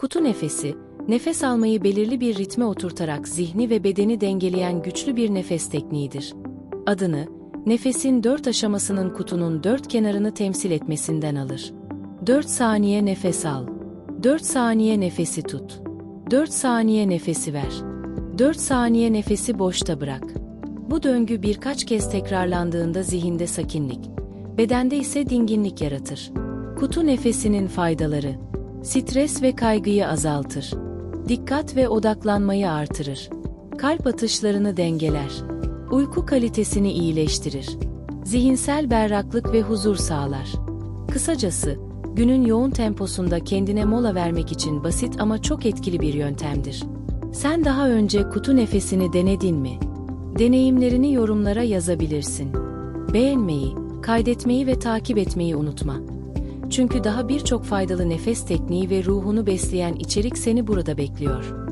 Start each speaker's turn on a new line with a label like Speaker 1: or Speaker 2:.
Speaker 1: Kutu nefesi, nefes almayı belirli bir ritme oturtarak zihni ve bedeni dengeleyen güçlü bir nefes tekniğidir. Adını, nefesin dört aşamasının kutunun dört kenarını temsil etmesinden alır. 4 saniye nefes al. 4 saniye nefesi tut. 4 saniye nefesi ver. 4 saniye nefesi boşta bırak. Bu döngü birkaç kez tekrarlandığında zihinde sakinlik, bedende ise dinginlik yaratır. Kutu nefesinin faydaları. Stres ve kaygıyı azaltır. Dikkat ve odaklanmayı artırır. Kalp atışlarını dengeler. Uyku kalitesini iyileştirir. Zihinsel berraklık ve huzur sağlar. Kısacası, günün yoğun temposunda kendine mola vermek için basit ama çok etkili bir yöntemdir. Sen daha önce kutu nefesini denedin mi? Deneyimlerini yorumlara yazabilirsin. Beğenmeyi, kaydetmeyi ve takip etmeyi unutma. Çünkü daha birçok faydalı nefes tekniği ve ruhunu besleyen içerik seni burada bekliyor.